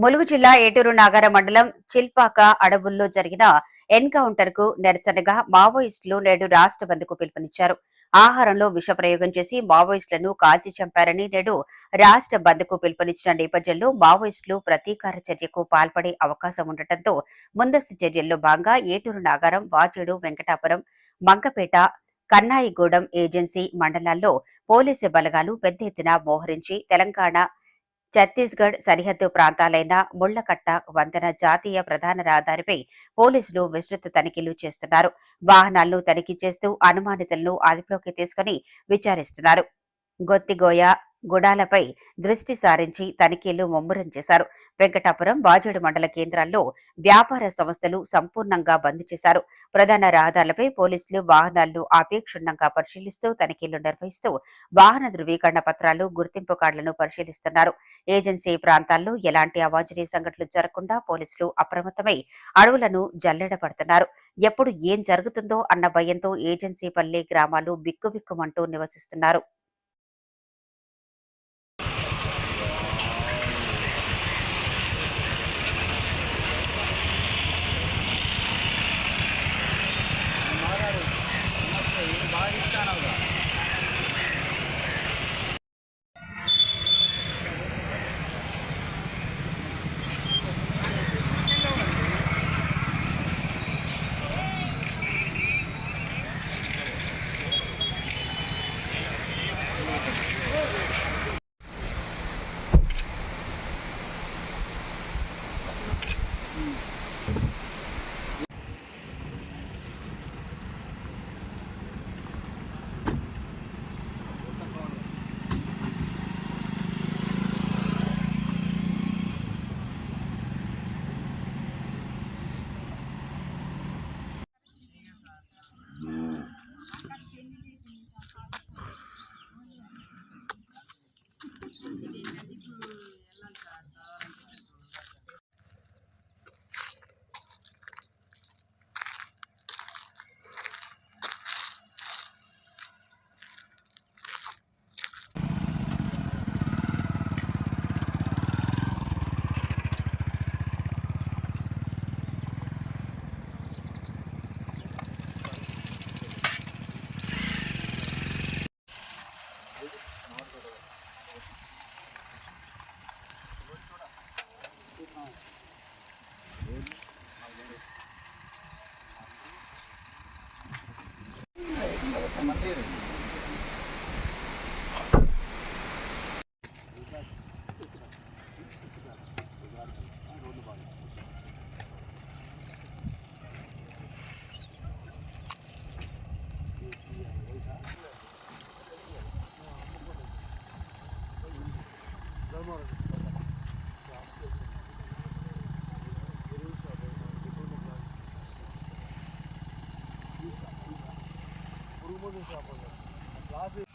ములుగు జిల్లా ఏటూరు నాగర మండలం చిల్పాక అడవుల్లో జరిగిన ఎన్కౌంటర్కు నిరసనగా మావోయిస్టులు నేడు రాష్ట్ర బంద్కు పిలుపునిచ్చారు. ఆహారంలో విష ప్రయోగం చేసి మావోయిస్టులను కాల్చి చంపారని నేడు రాష్ట్ర బంద్కు పిలుపునిచ్చిన నేపథ్యంలో మావోయిస్టులు ప్రతీకార చర్యకు పాల్పడే అవకాశం ఉండటంతో ముందస్తు చర్యల్లో భాగంగా ఏటూరు నాగారం వాచేడు వెంకటాపురం మంకపేట కన్నాయిగూడెం ఏజెన్సీ మండలాల్లో పోలీసు బలగాలు పెద్ద ఎత్తున మోహరించి తెలంగాణ ఛత్తీస్గఢ్ సరిహద్దు ప్రాంతాలైన ముళ్ళకట్ట వంతెన జాతీయ ప్రధాన రహదారిపై పోలీసులు విస్తృత తనిఖీలు చేస్తున్నారు. వాహనాలను తనిఖీ చేస్తూ అనుమానితులను అదుపులోకి తీసుకుని విచారిస్తున్నారు. గొత్తిగోయ గుడాలపై దృష్టి సారించి తనిఖీలు ముమ్మరం చేశారు. వెంకటాపురం బాజేడు మండల కేంద్రాల్లో వ్యాపార సంస్థలు సంపూర్ణంగా బంద్ చేశారు. ప్రధాన రహదారులపై పోలీసులు వాహనాలను ఆపి క్షుణ్ణంగా పరిశీలిస్తూ తనిఖీలు నిర్వహిస్తూ వాహన ధృవీకరణ పత్రాలు గుర్తింపు కార్డులను పరిశీలిస్తున్నారు. ఏజెన్సీ ప్రాంతాల్లో ఎలాంటి అవాంఛనీయ సంఘటనలు జరగకుండా పోలీసులు అప్రమత్తమై అడవులను జల్లెడబడుతున్నారు ఎప్పుడు ఏం జరుగుతుందో అన్న భయంతో ఏజెన్సీ పల్లె గ్రామాలు బిక్కుబిక్కుమంటూ నివసిస్తున్నారు. சாப்பிட்றோம் கிளாஸு